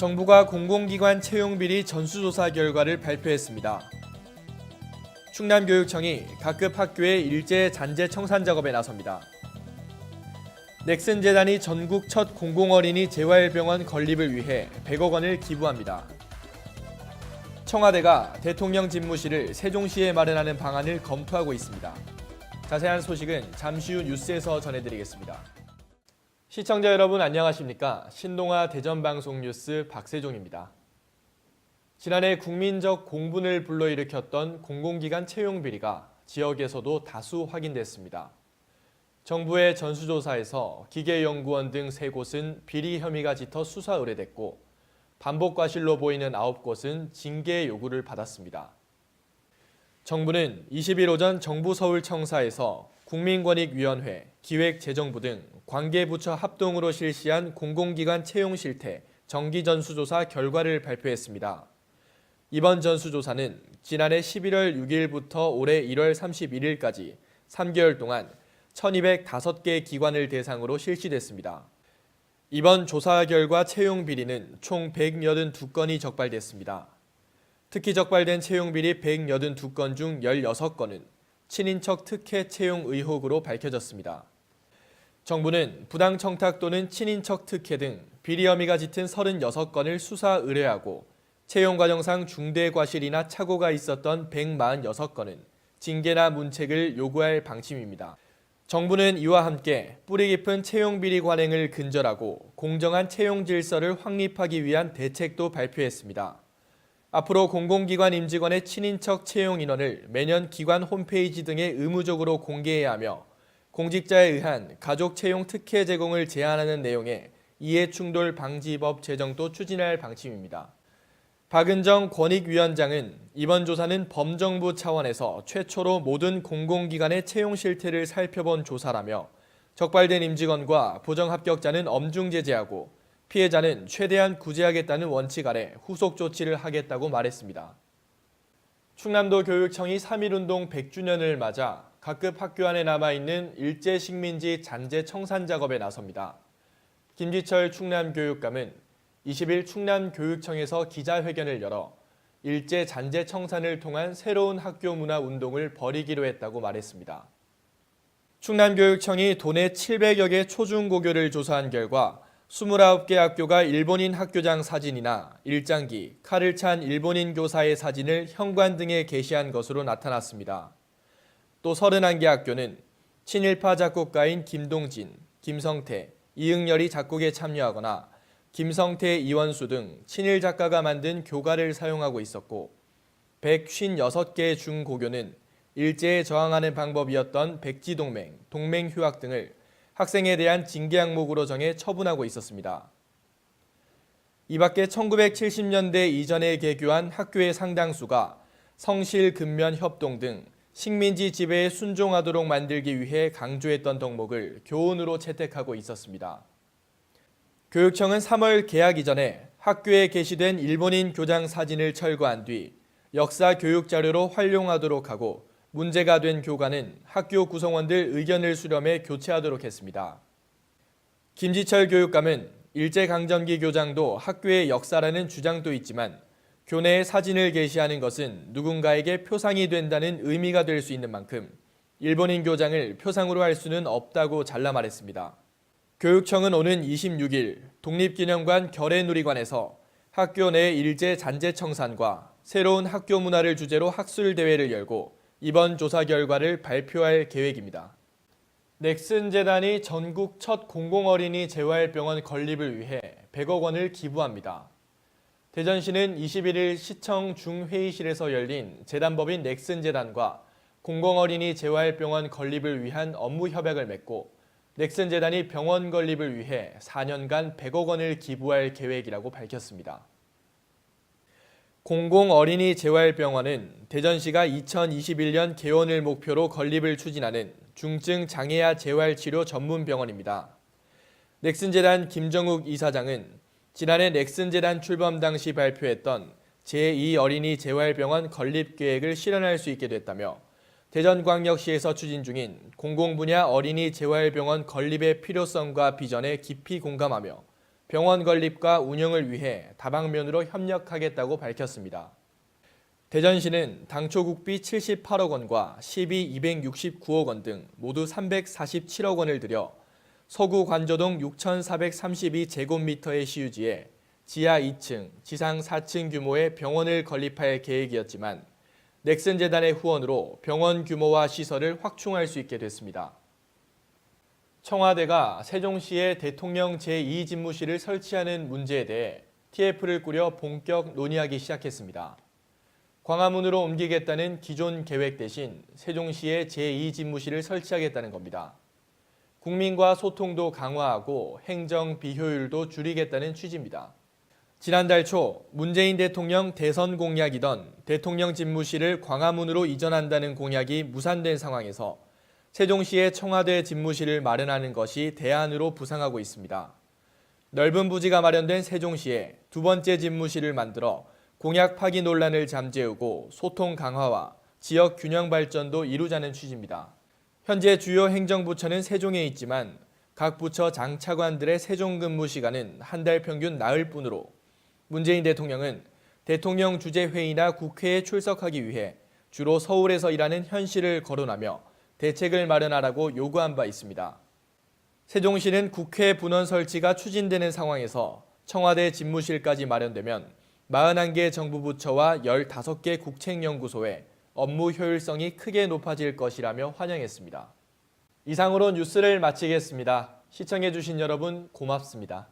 정부가 공공기관 채용비리 전수조사 결과를 발표했습니다. 충남교육청이 각급 학교의 일제 잔재 청산 작업에 나섭니다. 넥슨 재단이 전국 첫 공공어린이 재활병원 건립을 위해 100억 원을 기부합니다. 청와대가 대통령 집무실을 세종시에 마련하는 방안을 검토하고 있습니다. 자세한 소식은 잠시 후 뉴스에서 전해드리겠습니다. 시청자 여러분 안녕하십니까? 신동아 대전방송 뉴스 박세종입니다. 지난해 국민적 공분을 불러일으켰던 공공기관 채용 비리가 지역에서도 다수 확인됐습니다. 정부의 전수조사에서 기계연구원 등 세곳은 비리 혐의가 짙어 수사 의뢰됐고 반복 과실로 보이는 9곳은 징계 요구를 받았습니다. 정부는 20일 오전 정부 서울청사에서 국민권익위원회, 기획재정부 등 관계부처 합동으로 실시한 공공기관 채용 실태 정기 전수조사 결과를 발표했습니다. 이번 전수조사는 지난해 11월 6일부터 올해 1월 31일까지 3개월 동안 1205개 기관을 대상으로 실시됐습니다. 이번 조사 결과 채용 비리는 총 182건이 적발됐습니다. 특히 적발된 채용 비리 182건 중 16건은 친인척 특혜 채용 의혹으로 밝혀졌습니다. 정부는 부당 청탁 또는 친인척 특혜 등 비리 혐의가 짙은 36건을 수사 의뢰하고 채용 과정상 중대 과실이나 착오가 있었던 146건은 징계나 문책을 요구할 방침입니다. 정부는 이와 함께 뿌리 깊은 채용 비리 관행을 근절하고 공정한 채용 질서를 확립하기 위한 대책도 발표했습니다. 앞으로 공공기관 임직원의 친인척 채용 인원을 매년 기관 홈페이지 등에 의무적으로 공개해야 하며 공직자에 의한 가족 채용 특혜 제공을 제한하는 내용의 이해충돌 방지법 제정도 추진할 방침입니다. 박은정 권익위원장은 이번 조사는 범정부 차원에서 최초로 모든 공공기관의 채용 실태를 살펴본 조사라며 적발된 임직원과 부정합격자는 엄중 제재하고 피해자는 최대한 구제하겠다는 원칙 아래 후속 조치를 하겠다고 말했습니다. 충남도 교육청이 3.1운동 100주년을 맞아 각급 학교 안에 남아있는 일제 식민지 잔재 청산 작업에 나섭니다. 김지철 충남교육감은 20일 충남교육청에서 기자회견을 열어 일제 잔재 청산을 통한 새로운 학교 문화 운동을 벌이기로 했다고 말했습니다. 충남교육청이 도내 700여 개 초중고교를 조사한 결과 29개 학교가 일본인 학교장 사진이나 일장기, 칼을 찬 일본인 교사의 사진을 현관 등에 게시한 것으로 나타났습니다. 또 31개 학교는 친일파 작곡가인 김동진, 김성태, 이응열이 작곡에 참여하거나 김성태, 이원수 등 친일 작가가 만든 교가를 사용하고 있었고 156개 중고교는 일제에 저항하는 방법이었던 백지동맹, 동맹휴학 등을 학생에 대한 징계 항목으로 정해 처분하고 있었습니다. 이 밖에 1970년대 이전에 개교한 학교의 상당수가 성실 근면 협동 등 식민지 지배에 순종하도록 만들기 위해 강조했던 덕목을 교훈으로 채택하고 있었습니다. 교육청은 3월 개학 이전에 학교에 게시된 일본인 교장 사진을 철거한 뒤 역사 교육 자료로 활용하도록 하고 문제가 된 교관은 학교 구성원들 의견을 수렴해 교체하도록 했습니다. 김지철 교육감은 일제강점기 교장도 학교의 역사라는 주장도 있지만 교내에 사진을 게시하는 것은 누군가에게 표상이 된다는 의미가 될 수 있는 만큼 일본인 교장을 표상으로 할 수는 없다고 잘라 말했습니다. 교육청은 오는 26일 독립기념관 결의누리관에서 학교 내 일제 잔재 청산과 새로운 학교 문화를 주제로 학술 대회를 열고 이번 조사 결과를 발표할 계획입니다. 넥슨 재단이 전국 첫 공공어린이 재활병원 건립을 위해 100억 원을 기부합니다. 대전시는 21일 시청 중회의실에서 열린 재단법인 넥슨 재단과 공공어린이 재활병원 건립을 위한 업무 협약을 맺고 넥슨 재단이 병원 건립을 위해 4년간 100억 원을 기부할 계획이라고 밝혔습니다. 공공어린이 재활병원은 대전시가 2021년 개원을 목표로 건립을 추진하는 중증 장애아 재활치료 전문 병원입니다. 넥슨재단 김정욱 이사장은 지난해 넥슨 재단 출범 당시 발표했던 제2어린이 재활병원 건립 계획을 실현할 수 있게 됐다며 대전광역시에서 추진 중인 공공분야 어린이 재활병원 건립의 필요성과 비전에 깊이 공감하며 병원 건립과 운영을 위해 다방면으로 협력하겠다고 밝혔습니다. 대전시는 당초 국비 78억 원과 시비 269억 원 등 모두 347억 원을 들여 서구 관저동 6,432제곱미터의 시유지에 지하 2층, 지상 4층 규모의 병원을 건립할 계획이었지만 넥슨 재단의 후원으로 병원 규모와 시설을 확충할 수 있게 됐습니다. 청와대가 세종시에 대통령 제2집무실을 설치하는 문제에 대해 TF를 꾸려 본격 논의하기 시작했습니다. 광화문으로 옮기겠다는 기존 계획 대신 세종시에 제2집무실을 설치하겠다는 겁니다. 국민과 소통도 강화하고 행정 비효율도 줄이겠다는 취지입니다. 지난달 초 문재인 대통령 대선 공약이던 대통령 집무실을 광화문으로 이전한다는 공약이 무산된 상황에서 세종시에 청와대 집무실을 마련하는 것이 대안으로 부상하고 있습니다. 넓은 부지가 마련된 세종시에 두 번째 집무실을 만들어 공약 파기 논란을 잠재우고 소통 강화와 지역 균형 발전도 이루자는 취지입니다. 현재 주요 행정부처는 세종에 있지만 각 부처 장차관들의 세종 근무 시간은 한 달 평균 나흘 뿐으로 문재인 대통령은 대통령 주재 회의나 국회에 출석하기 위해 주로 서울에서 일하는 현실을 거론하며 대책을 마련하라고 요구한 바 있습니다. 세종시는 국회 분원 설치가 추진되는 상황에서 청와대 집무실까지 마련되면 41개 정부 부처와 15개 국책연구소의 업무 효율성이 크게 높아질 것이라며 환영했습니다. 이상으로 뉴스를 마치겠습니다. 시청해주신 여러분 고맙습니다.